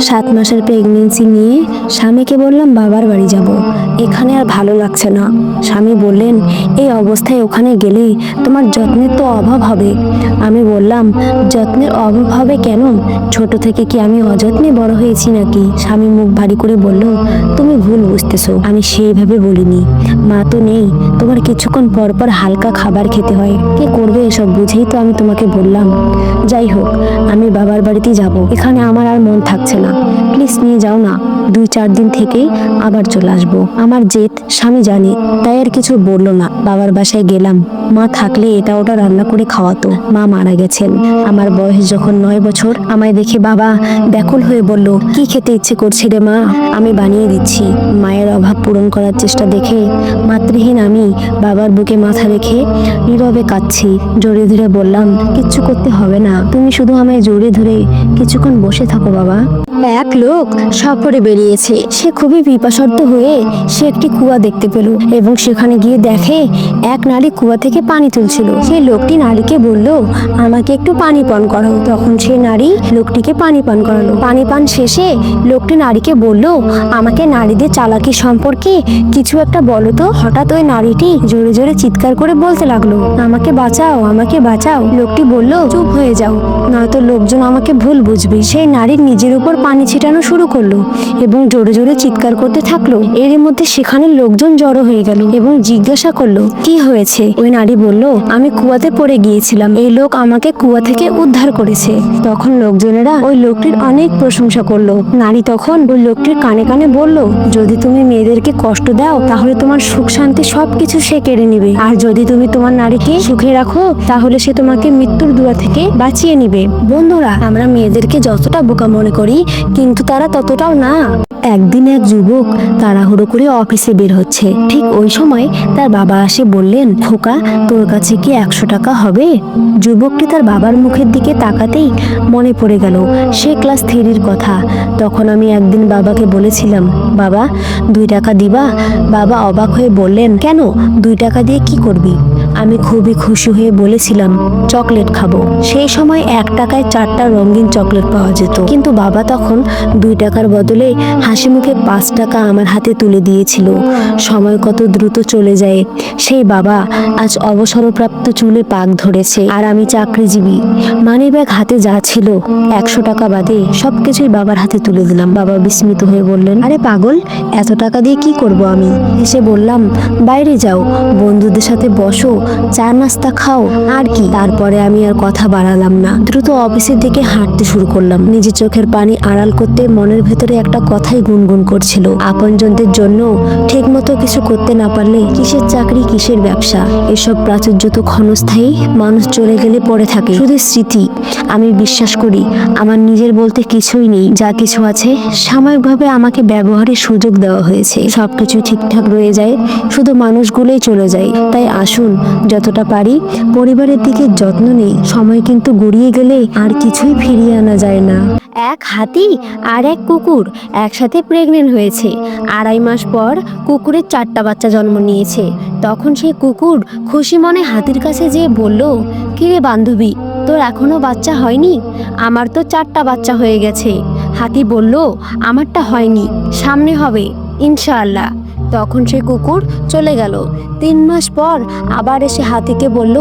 সাত মাসের প্রেগনেন্সি নিয়ে স্বামীকে বললাম, বাবার বাড়ি যাব। এখানে আর ভালো লাগছে না। স্বামী বললেন, এই অবস্থায় ওখানে গেলে তোমার যত্নের তো অভাব হবে। আমি বললাম, যত্নের অভাব হবে কেন? ছোট থেকে কি আমি অযত্নে বড় হয়েছি নাকি? স্বামী মুখ ভারী করে বলল, তুমি ভুল বুঝতেছো। আমি সেইভাবে বলিনি। মা তো নেই। তোমার কিছুক্ষণ পর পর হালকা খাবার খেতে হয়। কে করবে এসব বুঝেই তো আমি তোমাকে বললাম। যাই হোক, আমি বাবার বাড়িতেই যাব। এখানে আমার আর মন থাকছে না। প্লিজ নিয়ে যাও না। দুই চার দিন থেকেই আবার চলে আসব। আমার জেদ, স্বামী জানে, তাই আর কিছু বলল না। বাবার বাসায় গেলাম। মা থাকলে এটা ওটা রান্না করে খাওয়াতো। মা মারা গেছেন। আমার বয়স যখন নয় বছর, আমায় দেখে বাবা ব্যাকুল হয়ে বলল, কি খেতে ইচ্ছে করছে রে মা? আমি বানিয়ে দিচ্ছি। মায়ের অভাব পূরণ করার চেষ্টা দেখে মাতৃহীন আমি বাবার বুকে মাথা রেখে নীরবে কাঁদছি। জোরে ধরে বললাম, কিচ্ছু করতে হবে না। তুমি শুধু আমায় জোরে ধরে কিছুক্ষণ বসে থাকো বাবা। এক লোক সফরে বেরিয়েছে। সে খুবই পিপাসর্ত হয়ে সে একটি কুয়া দেখতে পেল এবং সেখানে গিয়ে দেখে এক নারী কুয়া থেকে পানি তুলছিল। সেই লোকটি নারীকে বলল, আমাকে একটু পানি পান করাও। তখন সেই নারী লোকটিকে পানি পান করালো। পানি পান শেষে লোকটি নারীকে বলল, আমাকে নারীদের চালাকি সম্পর্কে কিছু একটা বলো তো। হঠাৎ ওই নারীটি জোরে জোরে চিৎকার করে বলতে লাগল, আমাকে বাঁচাও আমাকে বাঁচাও। লোকটি বলল, চুপ হয়ে যাও, নয়তো লোকজন আমাকে ভুল বুঝবে। সেই নারীর নিজের উপর পানি ছিটানো শুরু করল এবং জোরে জোরে চিৎকার করতে থাকল। এর মধ্যে সেখানে লোকজন জড়ো হয়ে গেল এবং জিজ্ঞাসা করল, কি হয়েছে? ওই নারী বলল, আমি কুয়াতে পড়ে গিয়েছিলাম। এই লোক আমাকে কুয়া থেকে উদ্ধার করেছে। তখন লোকজনেরা ওই লোকটির অনেক প্রশংসা করল। নারী তখন ওই লোকটির কানে কানে বলল, যদি তুমি মেয়েদেরকে কষ্ট দাও, তাহলে তোমার সুখ শান্তি সবকিছু সে কেড়ে নিবে। আর যদি তুমি তোমার নারীকে সুখে রাখো, তাহলে সে তোমাকে মৃত্যুর দুয়া থেকে বাঁচিয়ে নিবে। বন্ধুরা, আমরা মেয়েদেরকে যতটা বোকা মনে করি কিন্তু তারা ততটাও না। একদিন এক যুবক তাড়াহুড়ো করে অফিসে বের হচ্ছে। ঠিক ওই সময় তার বাবা আসে বললেন, খোকা, তোর কাছে কি একশো টাকা হবে? যুবকটি তার বাবার মুখের দিকে তাকাতেই মনে পড়ে গেল, সে ক্লাস থ্রির কথা। তখন আমি একদিন বাবাকে বলেছিলাম, বাবা, দুই টাকা দিবা? বাবা অবাক হয়ে বললেন, কেন? দুই টাকা দিয়ে কি করবি? আমি খুবই খুশি হয়ে বলেছিলাম, চকলেট খাব। সেই সময় এক টাকায় চারটা রঙিন চকলেট পাওয়া যেত। কিন্তু বাবা তখন দুই টাকার বদলে হাসি মুখে পাঁচ টাকা আমার হাতে তুলে দিয়েছিল। সময় কত দ্রুত চলে যায়, সেই বাবা আজ অবসরপ্রাপ্ত চুলে পাক ধরেছে আর আমি চাকরিজীবী। মানি ব্যাগ হাতে যা ছিল, একশো টাকা বাদে সবকিছুই বাবার হাতে তুলে দিলাম। বাবা বিস্মিত হয়ে বললেন, আরে পাগল, এত টাকা দিয়ে কি করব আমি? এসে বললাম, বাইরে যাও, বন্ধুদের সাথে বসো চা নাস্তা খাও, আর কি? তারপরে আমি আর কথা বাড়ালাম না। দ্রুত অফিসের দিকে হাঁটতে শুরু করলাম। নিজের চোখের পানি আড়াল করতে মনের ভেতরে একটা কথাই গুনগুন করছিল। আপনজনদের জন্য ঠিক মতো কিছু করতে না পারলে কিসের চাকরি, কিসের ব্যবসা? এসব প্রাচুর্য তো ক্ষণস্থায়ী মানুষ চলে গেলে পড়ে থাকে। শুধু স্মৃতি, আমি বিশ্বাস করি, আমার নিজের বলতে কিছুই নেই। যা কিছু আছে, সাময়িকভাবে আমাকে ব্যবহারের সুযোগ দেওয়া হয়েছে। সবকিছু ঠিকঠাক রয়ে যায়, শুধু মানুষগুলোই চলে যায়। তাই আসুন যতটা পারি পরিবারের দিকে যত্ন নেই। সময় কিন্তু গড়িয়ে গেলে আর কিছুই ফিরিয়ে আনা যায় না। এক হাতি আর এক কুকুর একসাথে প্রেগনেন্ট হয়েছে। আড়াই মাস পর কুকুরের চারটা বাচ্চা জন্ম নিয়েছে। তখন সে কুকুর খুশি মনে হাতির কাছে যেয়ে বলল কিরে বান্ধবী, তোর এখনও বাচ্চা হয়নি? আমার তো চারটা বাচ্চা হয়ে গেছে। হাতি বলল, আমারটা হয়নি, সামনে হবে, ইনশাআল্লাহ। তখন সে কুকুর চলে গেল। তিন মাস পর আবার এসে হাতিকে বলল,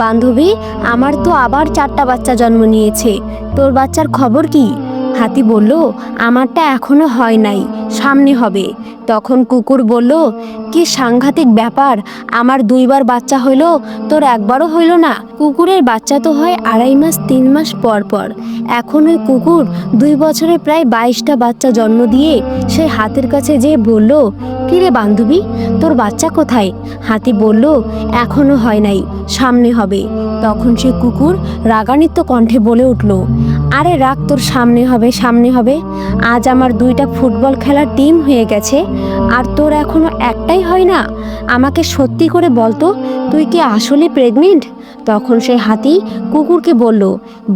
বান্ধবী, আমার তো আবার চারটা বাচ্চা জন্ম নিয়েছে। তোর বাচ্চার খবর কি? হাতি বলল, আমারটা এখনও হয় নাই, সামনে হবে। তখন কুকুর বলল, কি সাংঘাতিক ব্যাপার, আমার দুইবার বাচ্চা হইল, তোর একবারও হইল না। কুকুরের বাচ্চা তো হয় আড়াই মাস, তিন মাস পর পর। এখন ওই কুকুর দুই বছরে প্রায় বাইশটা বাচ্চা জন্ম দিয়ে সে হাতের কাছে যেয়ে বলল কিরে বান্ধবী, তোর বাচ্চা কোথায়? হাতি বলল, এখনও হয় নাই, সামনে হবে। তখন সে কুকুর রাগান্বিত কণ্ঠে বলে উঠল আরে রাগ তোর সামনে হবে সামনে হবে। আজ আমার দুইটা ফুটবল খেলার টিম হয়ে গেছে, আর তোর এখনও একটাই হয় না। আমাকে সত্যি করে বলতো তুই কি আসলে প্রেগনেন্ট তখন সেই হাতি কুকুরকে বলল,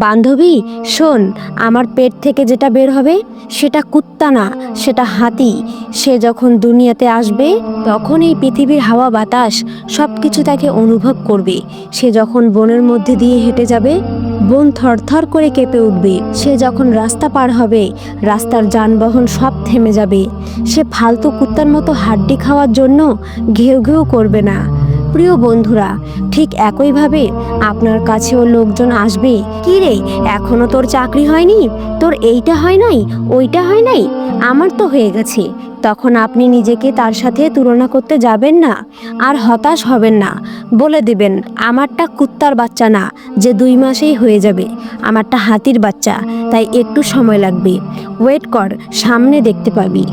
বান্ধবী, শোন, আমার পেট থেকে যেটা বের হবে, সেটা কুত্তা না, সেটা হাতি। সে যখন দুনিয়াতে আসবে, তখন এই পৃথিবীর হাওয়া বাতাস সব কিছু তাকে অনুভব করবে। সে যখন বনের মধ্যে দিয়ে হেঁটে যাবে বোন থরথর করে কেঁপে উঠবে। সে যখন রাস্তা পার হবে, রাস্তার যানবাহন সব থেমে যাবে। সে ফালতু কুত্তার মতো হাড্ডি খাওয়ার জন্য ঘেউ ঘেউ করবে না। প্রিয় বন্ধুরা, ঠিক একইভাবে আপনার কাছেও লোকজন আসবে। কি রে, এখনও তোর চাকরি হয়নি? তোর এইটা হয় নাই, ওইটা হয় নাই? আমার তো হয়ে গেছে। তখন আপনি নিজেকে তার সাথে তুলনা করতে যাবেন না, আর হতাশ হবেন না। বলে দেবেন, আমারটা কুত্তার বাচ্চা না, যে দুই মাসেই হয়ে যাবে। আমারটা হাতির বাচ্চা, তাই একটু সময় লাগবে। ওয়েট কর, সামনে দেখতে পাবি।